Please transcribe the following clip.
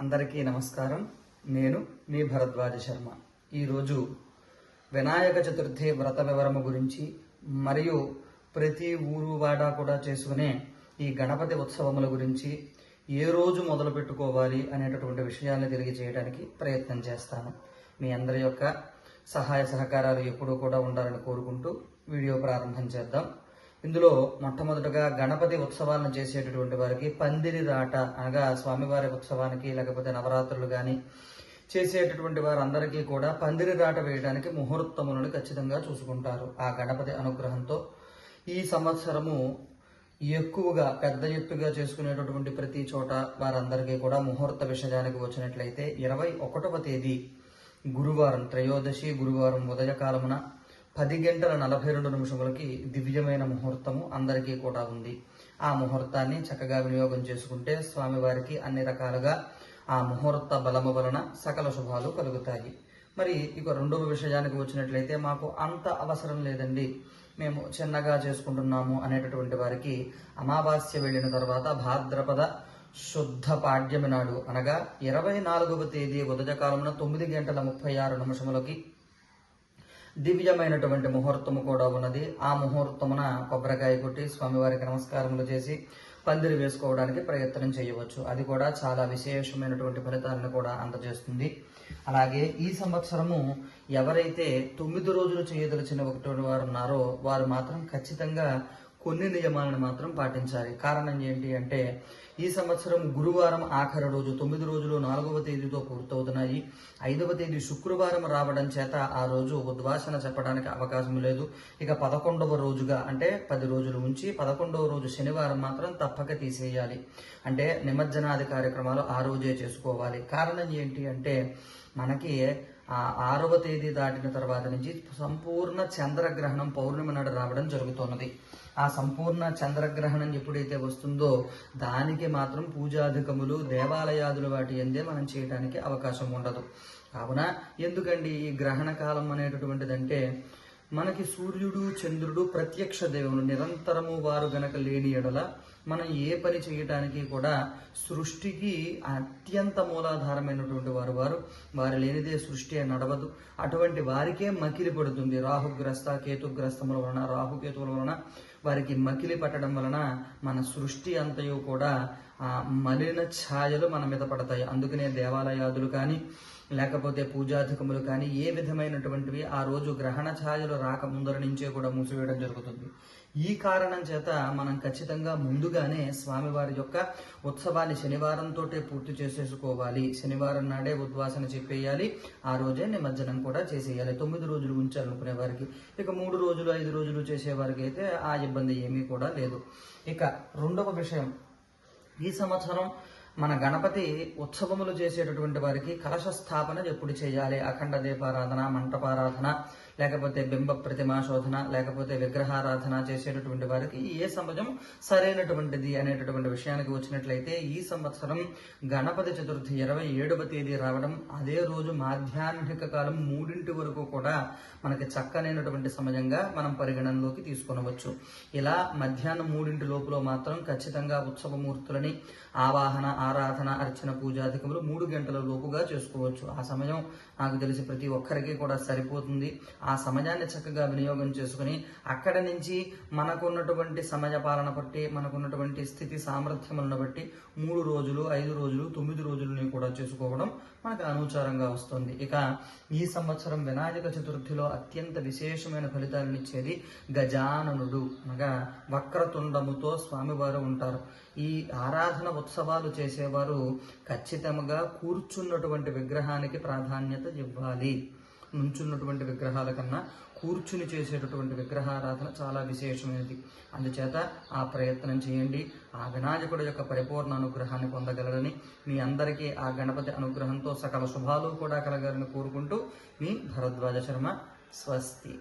అందరికీ నమస్కారం. నేను మీ భరద్వాజ శర్మ. ఈరోజు వినాయక చతుర్థి వ్రత వివరము గురించి మరియు ప్రతి ఊరు వాడా కూడా చేసుకునే ఈ గణపతి ఉత్సవముల గురించి ఏ రోజు మొదలు పెట్టుకోవాలి అనేటటువంటి విషయాన్ని తెలియజేయడానికి ప్రయత్నం చేస్తాను. మీ అందరి యొక్క సహాయ సహకారాలు ఎప్పుడూ కూడా ఉండాలని కోరుకుంటూ వీడియో ప్రారంభం చేద్దాం. ఇందులో మొట్టమొదటగా గణపతి ఉత్సవాలను చేసేటటువంటి వారికి పందిరి రాట అనగా స్వామివారి ఉత్సవానికి లేకపోతే నవరాత్రులు కానీ చేసేటటువంటి వారందరికీ కూడా పందిరి రాట వేయడానికి ముహూర్తములను ఖచ్చితంగా చూసుకుంటారు. ఆ గణపతి అనుగ్రహంతో ఈ సంవత్సరము ఎక్కువగా పెద్ద ఎత్తుగా చేసుకునేటటువంటి ప్రతి చోట వారందరికీ కూడా ముహూర్త విషయానికి వచ్చినట్లయితే ఇరవై ఒకటవ తేదీ గురువారం త్రయోదశి గురువారం ఉదయకాలమున పది గంటల నలభై రెండు నిమిషములకి దివ్యమైన ముహూర్తము అందరికీ కూడా ఉంది. ఆ ముహూర్తాన్ని చక్కగా వినియోగం చేసుకుంటే స్వామివారికి అన్ని రకాలుగా ఆ ముహూర్త బలము వలన సకల శుభాలు కలుగుతాయి. మరి ఇక రెండవ విషయానికి వచ్చినట్లయితే మాకు అంత అవసరం లేదండి. మేము చిన్నగా చేసుకుంటున్నాము అనేటటువంటి వారికి అమావాస్య వెళ్ళిన తర్వాత భాద్రపద శుద్ధ పాడ్యమి నాడు అనగా ఇరవై నాలుగవ తేదీ ఉదయకాలంలో తొమ్మిది గంటల ముప్పై ఆరు నిమిషములకి దివ్యమైనటువంటి ముహూర్తము కూడా ఉన్నది. ఆ ముహూర్తమున కొబ్బరికాయ కొట్టి స్వామివారికి నమస్కారములు చేసి పందిరి వేసుకోవడానికి ప్రయత్నం చేయవచ్చు. అది కూడా చాలా విశేషమైనటువంటి ఫలితాలను కూడా అందజేస్తుంది. అలాగే ఈ సంవత్సరము ఎవరైతే తొమ్మిది రోజులు చేయదలిచిన ఒకటి వారు ఉన్నారో వారు మాత్రం ఖచ్చితంగా కొన్ని నియమాలను మాత్రం పాటించాలి. కారణం ఏంటి అంటే ఈ సంవత్సరం గురువారం ఆఖరి రోజు తొమ్మిది రోజులు నాలుగవ తేదీతో పూర్తవుతున్నాయి. ఐదవ తేదీ శుక్రవారం రావడం చేత ఆ రోజు ఉద్వాసన చెప్పడానికి అవకాశం లేదు. ఇక పదకొండవ రోజుగా అంటే పది రోజులు ఉంచి పదకొండవ రోజు శనివారం మాత్రం తప్పక తీసేయాలి. అంటే నిమజ్జనాది కార్యక్రమాలు ఆ రోజే చేసుకోవాలి. కారణం ఏంటి అంటే మనకి ఆ ఆరవ తేదీ దాటిన తర్వాత నుంచి సంపూర్ణ చంద్రగ్రహణం పౌర్ణమి నాడు రావడం జరుగుతున్నది. ఆ సంపూర్ణ చంద్రగ్రహణం ఎప్పుడైతే వస్తుందో దానికి మాత్రం పూజాధికములు దేవాలయాదులు వాటి ఎందే మనం చేయడానికి అవకాశం ఉండదు. కావున ఎందుకండి ఈ గ్రహణ కాలం అనేటటువంటిదంటే మనకి సూర్యుడు చంద్రుడు ప్రత్యక్ష దేవుడు నిరంతరము వారు గనక లేని ఎడల మనం ఏ పని చేయటానికి కూడా సృష్టికి అత్యంత మూలాధారమైనటువంటి వారు వారు. వారు లేనిదే సృష్టి నడవదు. అటువంటి వారికే మకిలి పడుతుంది. రాహుగ్రస్త కేతుగ్రస్తముల వలన రాహుకేతువుల వలన వారికి మకిలి పట్టడం వలన మన సృష్టి అంతయు కూడా ఆ మలిన ఛాయలు మన మీద పడతాయి. అందుకనే దేవాలయాదులు కానీ లేకపోతే పూజాధికములు కానీ ఏ విధమైనటువంటివి ఆ రోజు గ్రహణ ఛాయలు రాక ముందర నుంచే కూడా మూసివేయడం జరుగుతుంది. ఈ కారణం చేత మనం ఖచ్చితంగా ముందుగానే స్వామివారి యొక్క ఉత్సవాన్ని శనివారంతో పూర్తి చేసేసుకోవాలి. శనివారం నాడే ఉద్వాసన చెప్పేయాలి. ఆ రోజే నిమజ్జనం కూడా చేసేయాలి. తొమ్మిది రోజులు ఉంచాలనుకునే వారికి. ఇక మూడు రోజులు ఐదు రోజులు చేసేవారికి అయితే ఆ ఇబ్బంది ఏమీ కూడా లేదు. ఇక రెండవ విషయం. ఈ సంవత్సరం మన గణపతి ఉత్సవములు చేసేటటువంటి వారికి కలశ స్థాపన ఎప్పుడు చేయాలి? అఖండ దీపారాధన మంటపారాధన లేకపోతే బింబ ప్రతిమా శోధన లేకపోతే విగ్రహారాధన చేసేటటువంటి వారికి ఏ సమయం సరైనటువంటిది అనేటటువంటి విషయానికి వచ్చినట్లయితే ఈ సంవత్సరం గణపతి చతుర్థి ఇరవై ఏడవ తేదీ రావడం అదే రోజు మాధ్యాహ్నిక కాలం మూడింటి వరకు కూడా మనకి చక్కనైనటువంటి సమయంగా మనం పరిగణనలోకి తీసుకొనవచ్చు. ఇలా మధ్యాహ్నం మూడింటి లోపల మాత్రం ఖచ్చితంగా ఉత్సవమూర్తులని ఆవాహన ఆరాధన అర్చన పూజాధికములు మూడు గంటల లోపుగా చేసుకోవచ్చు. ఆ సమయం నాకు తెలిసి ప్రతి ఒక్కరికి కూడా సరిపోతుంది. ఆ సమయాన్ని చక్కగా వినియోగం చేసుకుని అక్కడ నుంచి మనకున్నటువంటి సమయ పాలన బట్టి మనకున్నటువంటి స్థితి సామర్థ్యములను బట్టి మూడు రోజులు ఐదు రోజులు తొమ్మిది రోజులని కూడా చేసుకోవడం మనకు అనుచారంగా వస్తుంది. ఇక ఈ సంవత్సరం వినాయక చతుర్థిలో అత్యంత విశేషమైన ఫలితాలను ఇచ్చేది గజాననుడు అనగా వక్రతుండముతో స్వామివారు ఉంటారు. ఈ ఆరాధన ఉత్సవాలు చేసేవారు ఖచ్చితంగా కూర్చున్నటువంటి విగ్రహానికి ప్రాధాన్యత ఇవ్వాలి. నుంచున్నటువంటి విగ్రహాల కన్నా కూర్చుని చేసేటటువంటి విగ్రహారాధన చాలా విశేషమైనది. అందుచేత ఆ ప్రయత్నం చేయండి. ఆ గణాజకుడు యొక్క పరిపూర్ణ అనుగ్రహాన్ని పొందగలరని మీ అందరికీ ఆ గణపతి అనుగ్రహంతో సకల శుభాలు కూడా కలగాలని కోరుకుంటూ మీ భరద్వాజ శర్మ స్వస్తి.